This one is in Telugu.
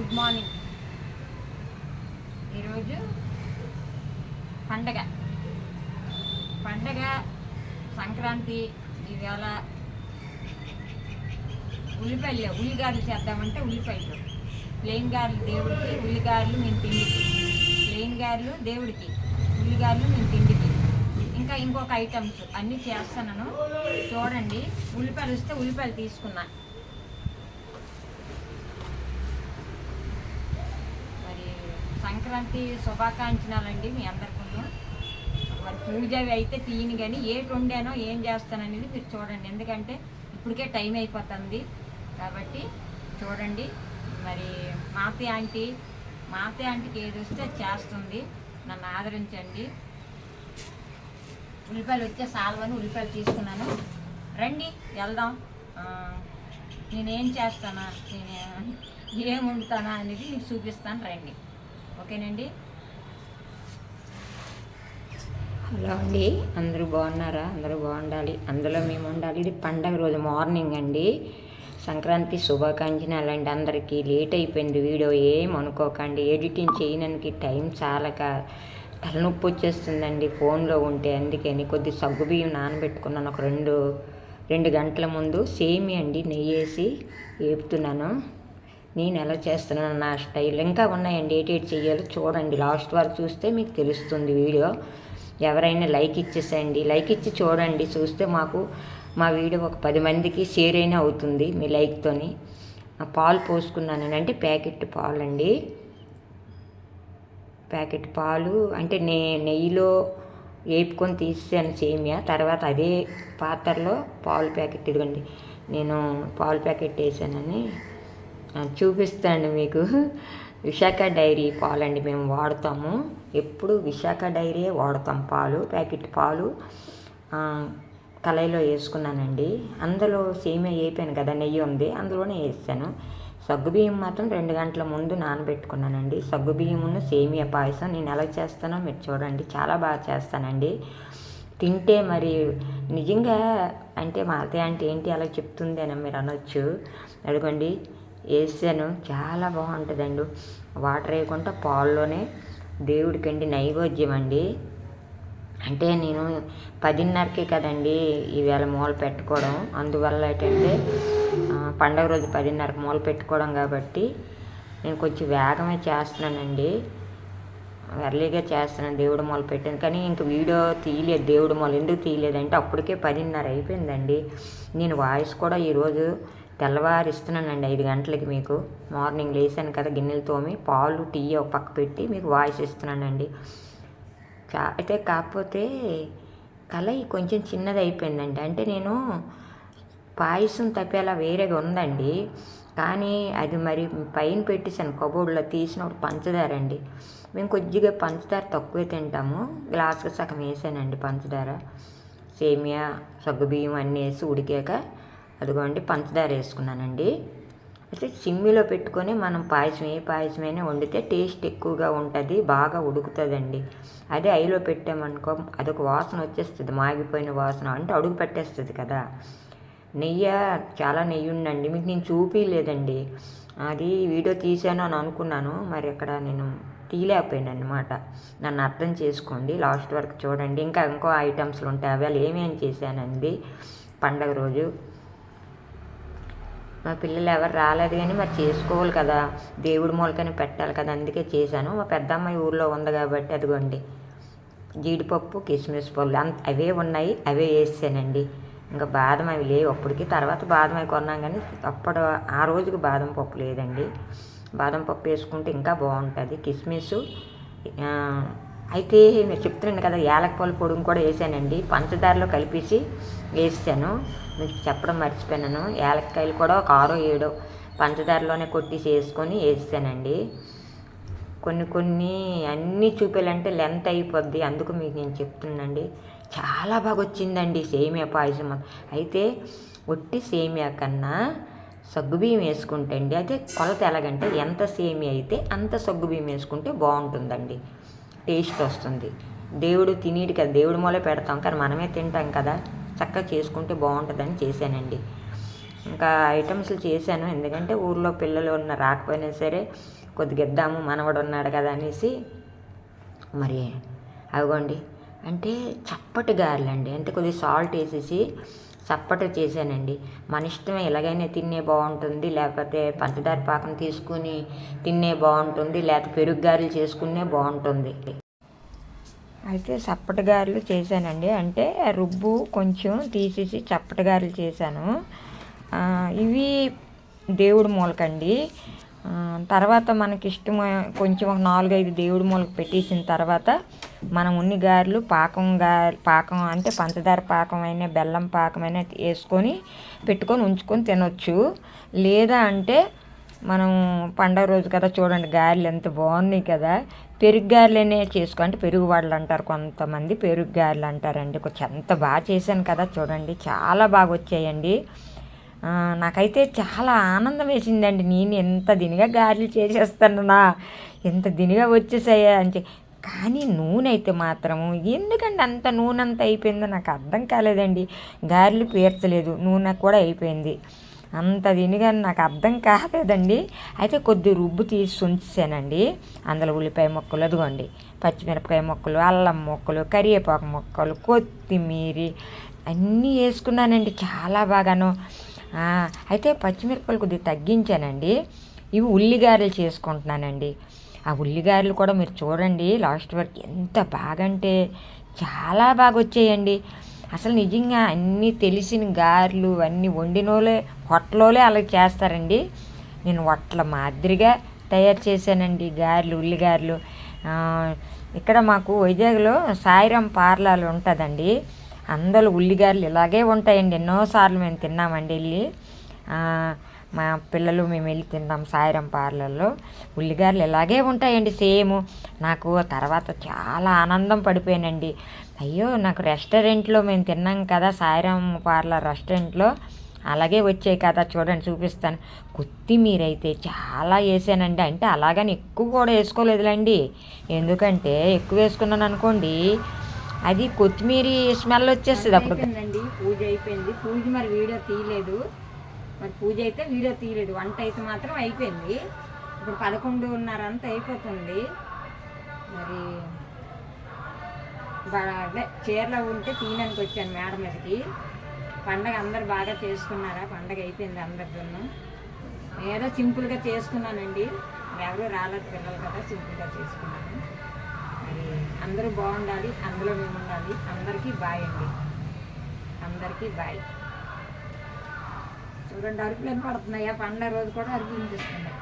Good morning. ఈరోజు పండగ. పండగ సంక్రాంతి ఈవేళ ఉల్లిపాయలు ఉల్లిగారులు చేద్దామంటే ఉల్లిపాయలు. ప్లెయిన్ గారెలు దేవుడికి ఉల్లిగారులు మేము తిండికి ప్లెయిన్ గారులు దేవుడికి ఉల్లిగారులు మేము తిండికి. ఇంకా ఇంకొక ఐటమ్స్ అన్నీ చేస్తున్నాను. చూడండి ఉల్లిపాయలు వస్తే ఉల్లిపాయలు తీసుకున్నాను మరి సంక్రాంతి శుభాకాంక్షనాలండి మీ అందరికీ మరి పూజ అవి అయితే తీయను కానీ ఏటి వండానో ఏం చేస్తాననేది మీరు చూడండి. ఎందుకంటే ఇప్పటికే టైం అయిపోతుంది కాబట్టి చూడండి. మరి మాతే ఆంటీ మాతే ఆంటీకి ఏది వస్తే చేస్తుంది. నన్ను ఆదరించండి. ఉల్లిపాయలు వచ్చే సాల్వని ఉల్లిపాయలు తీసుకున్నాను. రండి వెళ్దాం. నేనేం చేస్తానా? నేను ఏం వండుతానా అనేది మీకు చూపిస్తాను. రండి. ఓకేనండి? హలో అండి. అందరూ బాగున్నారా? అందరూ బాగుండాలి. అందులో మేము ఉండాలి ఇది పండగ రోజు మార్నింగ్ అండి. సంక్రాంతి శుభాకాంక్షనాలు అండి అందరికీ. లేట్ అయిపోయింది వీడియో ఏం అనుకోకండి. ఎడిటింగ్ చేయడానికి టైం చాలక తలనొప్పి వచ్చేస్తుందండి ఫోన్లో ఉంటే. అందుకని కొద్ది సగ్గు బియ్యం నానబెట్టుకున్నాను. ఒక రెండు రెండు గంటల ముందు సేమి అండి నెయ్యి వేసి వేపుతున్నాను. నేను ఎలా చేస్తున్నాను నా స్టైల్ ఇంకా ఉన్నాయండి. ఏటి ఏటి చూడండి. లాస్ట్ వరకు చూస్తే మీకు తెలుస్తుంది వీడియో. ఎవరైనా లైక్ ఇచ్చేసేయండి. లైక్ ఇచ్చి చూడండి. చూస్తే మాకు మా వీడియో ఒక పది మందికి షేర్ అయినా అవుతుంది మీ లైక్తోని పాలు పోసుకున్నాను అంటే ప్యాకెట్ పాలు అండి ప్యాకెట్ పాలు అంటే నే నెయ్యిలో వేపుకొని తీసాను సేమియా. తర్వాత అదే పాత్రలో పాలు ప్యాకెట్ ఇదిగోండి. నేను పాలు ప్యాకెట్ వేసానని చూపిస్తాను మీకు. విశాఖ డైరీ పాలండి మేము వాడతాము. ఎప్పుడు విశాఖ డైరీయే వాడతాం పాలు ప్యాకెట్ పాలు. కళాయిలో వేసుకున్నానండి. అందులో సేమియా వేపాను కదా నెయ్యి ఉంది అందులోనే వేసాను. సగ్గుబియ్యం మాత్రం రెండు గంటల ముందు నానబెట్టుకున్నానండి. సగ్గుబియ్యమును సేమియా పాయసం. నేను ఎలా చేస్తానో మీరు చూడండి. చాలా బాగా చేస్తానండి. తింటే మరి నిజంగా అంటే మా అత్తయ్య అంటే ఏంటి అలా చెప్తుంది అని మీరు అనొచ్చు. అడగండి. వేసాను చాలా బాగుంటుందండి. వాటర్ వేయకుండా పాల్లోనే దేవుడికండి నైవేద్యం అండి. అంటే నేను పదిన్నరకే కదండి ఈవేళ మూల పెట్టుకోవడం. అందువల్ల ఏంటంటే పండగ రోజు పదిన్నరకు మూల పెట్టుకోవడం కాబట్టి నేను కొంచెం వేగమే చేస్తున్నానండి. ఎర్లీగా చేస్తున్నాను దేవుడు మొదలు పెట్టాను. కానీ ఇంక వీడియో తీయలేదు దేవుడు మొదలు ఎందుకు తీయలేదంటే అప్పటికే పదిన్నర అయిపోయిందండి. నేను వాయిస్ కూడా ఈరోజు తెల్లవారు ఇస్తున్నానండి ఐదు గంటలకి మీకు. మార్నింగ్ లేసాను కదా గిన్నెలు తోమి పాలు టీ ఒక పక్క పెట్టి మీకు వాయిస్ ఇస్తున్నానండి. అయితే కాకపోతే కలయి కొంచెం చిన్నది అయిపోయిందండి. అంటే నేను పాయసం తప్పేలా వేరేగా ఉందండి. కానీ అది మరి పైన పెట్టేసాను కబోర్డ్లో తీసినప్పుడు పంచదార అండి. మేము కొద్దిగా పంచదార తక్కువే తింటాము. గ్లాస్కి సగం వేసానండి పంచదార. సేమియా సగ్గుబియ్యం అన్నీ వేసి ఉడికాక అదిగోండి పంచదార వేసుకున్నానండి. అయితే సిమ్మిలో పెట్టుకొని మనం పాయసం ఏ పాయసమైనా వండితే టేస్ట్ ఎక్కువగా ఉంటుంది బాగా ఉడుకుతుందండి. అదే ఐలో పెట్టామనుకో అదొక వాసన వచ్చేస్తుంది మాగిపోయిన వాసన అంటే అడుగు పెట్టేస్తుంది కదా. నెయ్యి చాలా నెయ్యి ఉందండి మీకు నేను చూపించలేదండి అది వీడియో తీసాను అని అనుకున్నాను మరి అక్కడ నేను తీయలేకపోయాను అనమాట నన్ను అర్థం చేసుకోండి లాస్ట్ వరకు చూడండి. ఇంకా ఇంకో ఐటమ్స్లు ఉంటాయి అవి ఏమేమి చేశానండి? పండగ రోజు మా పిల్లలు ఎవరు రాలేదు కానీ మరి చేసుకోవాలి కదా. దేవుడి మూలకని పెట్టాలి కదా. అందుకే చేశాను. మా పెద్దమ్మాయి ఊర్లో ఉంది కాబట్టి అదిగోండి. జీడిపప్పు కిస్మిస్ పళ్ళు అంత అవే ఉన్నాయి. అవే వేసానండి ఇంకా బాదం అవి లేవు. అప్పటికి తర్వాత బాదం అవి కొన్నాం కానీ అప్పుడు ఆ రోజుకి బాదం పప్పు లేదండి. బాదం పప్పు వేసుకుంటే ఇంకా బాగుంటుంది. కిస్మిస్ అయితే మీరు చెప్తున్నాను కదా యాలకపాలు పొడిని కూడా వేసానండి. పంచదారలో కలిపేసి వేసాను. మీకు చెప్పడం మర్చిపోయాను యాలక్కాయలు కూడా ఒక ఆరో ఏడో పంచదారలోనే కొట్టేసి వేసుకొని వేసానండి. కొన్ని కొన్ని అన్నీ చూపించాలంటే లెంత్ అయిపోద్ది. అందుకు మీకు నేను చెప్తున్నానండి. చాలా బాగా వచ్చిందండి సేమియా పాయసం. అయితే ఒట్టి సేమియా కన్నా సగ్గుబియ్యం వేసుకుంటే అండి అదే కొలత ఎలాగంటే ఎంత సేమియా అయితే అంత సగ్గుబియ్యం వేసుకుంటే బాగుంటుందండి. టేస్ట్ వస్తుంది. దేవుడు తినేటి కదా దేవుడి మూలే పెడతాం కానీ మనమే తింటాం కదా చక్కగా చేసుకుంటే బాగుంటుందని చేశానండి. ఇంకా ఐటమ్స్లు చేశాను ఎందుకంటే ఊర్లో పిల్లలు ఉన్న రాకపోయినా సరే కొద్దిగా ఇద్దాము మనవడు ఉన్నాడు కదా అనేసి. మరి అవిగోండి అంటే చప్పటి గారెలండి అంటే కొద్దిగా సాల్ట్ వేసేసి చప్పటి చేశానండి. మన ఇష్టమే ఎలాగైనా తినే బాగుంటుంది లేకపోతే పంచదార పాకం తీసుకుని తినే బాగుంటుంది లేకపోతే పెరుగు గారెలు చేసుకునే బాగుంటుంది. అయితే చప్పటి గారెలు చేశానండి. అంటే రుబ్బు కొంచెం తీసేసి చప్పటి గారెలు చేశాను. ఇవి దేవుడి మూలకండి. అండి తర్వాత మనకి ఇష్టం కొంచెం ఒక నాలుగైదు దేవుడి మూలకు పెట్టేసిన తర్వాత మనం ఉన్ని గారెలు పాకం గారె పాకం అంటే పంచదార పాకం అయినా బెల్లం పాకం అయినా వేసుకొని పెట్టుకొని ఉంచుకొని తినొచ్చు. లేదా అంటే మనం పండగ రోజు కదా చూడండి గారెలు ఎంత బాగున్నాయి కదా. పెరుగు గారెలనే చేసుకో అంటే పెరుగు వాళ్ళు అంటారు కొంతమంది పెరుగు గారెలు అంటారండి. కొంచెం ఎంత బాగా చేశాను కదా చూడండి. చాలా బాగా వచ్చాయండి. నాకైతే చాలా ఆనందం వేసిందండి. నేను ఎంత దినిగా గారెలు చేసేస్తానన్నా ఎంత దినిగా వచ్చేసాయా అని కానీ నూనె అయితే మాత్రము ఎందుకండి అంత నూనె అంత అయిపోయిందో నాకు అర్థం కాలేదండి. గారెలు పేర్చలేదు నూనె కూడా అయిపోయింది. అంత దినిగా నాకు అర్థం కాలేదండి. అయితే కొద్ది రుబ్బు తీసి ఉంచానండి అందులో ఉల్లిపాయ ముక్కలు అదిగోండి. పచ్చిమిరపకాయ మొక్కలు అల్లం మొక్కలు కరివేపాకు మొక్కలు కొత్తిమీర అన్నీ వేసుకున్నానండి. చాలా బాగాను. అయితే పచ్చిమిరపకాయలు కొద్దిగా తగ్గించానండి. ఇవి ఉల్లిగారెలు చేసుకుంటున్నానండి. ఆ ఉల్లిగారెలు కూడా మీరు చూడండి లాస్ట్ వరకు ఎంత బాగా అంటే చాలా బాగా వచ్చాయండి అసలు నిజంగా అన్నీ తెలిసిన గారెలు అన్నీ వండినోలే హొట్టలోలే అలా చేస్తారండి. నేను వట్ల మాదిరిగా తయారు చేశానండి గారెలు ఉల్లిగారెలు. ఇక్కడ మాకు వైజాగ్లో సాయిరాం పార్లర్ ఉంటుందండి. అందరూ ఉల్లిగారలు ఇలాగే ఉంటాయండి. ఎన్నోసార్లు మేము తిన్నామండి వెళ్ళి. మా పిల్లలు మేము వెళ్ళి తిన్నాం సాయిరం పార్లర్లో. ఉల్లిగారెలు ఇలాగే ఉంటాయండి సేమ్. నాకు తర్వాత చాలా ఆనందం పడిపోయానండి. అయ్యో నాకు రెస్టారెంట్లో మేము తిన్నాం కదా సాయిరాం పార్లర్ రెస్టారెంట్లో. అలాగే వచ్చాయి కదా చూడండి చూపిస్తాను. కొత్తిమీర అయితే చాలా వేసానండి. అంటే అలాగని ఎక్కువ కూడా వేసుకోలేదులేండి. ఎందుకంటే ఎక్కువ వేసుకున్నాను అనుకోండి అది కొత్తిమీర స్మెల్ వచ్చేస్తుంది అప్పుడు. పూజ అయిపోయింది. పూజ మరి వీడియో తీయలేదు. మరి పూజ అయితే వీడియో తీయలేదు. వంట అయితే మాత్రం అయిపోయింది. ఇప్పుడు పదకొండున్నర అంతా అయిపోతుంది. మరి అదే చీరలో ఉంటే తీయడానికి వచ్చాను మేడం మీదకి. పండగ అందరు బాగా చేసుకున్నారా? పండగ అయిపోయింది అందరితోనూ. ఏదో సింపుల్గా చేసుకున్నానండి. ఎవరు రాలేదు పిల్లలు కదా సింపుల్గా చేసుకున్నాను. అందరూ బాగుండాలి అందులో మేము ఉండాలి అందరికీ బాయ్ అండి. అందరికీ బాయ్. చూడండి అరుపులు పడుతున్నాయా? పండగ రోజు కూడా అరుపులు వినిపిస్తున్నాయి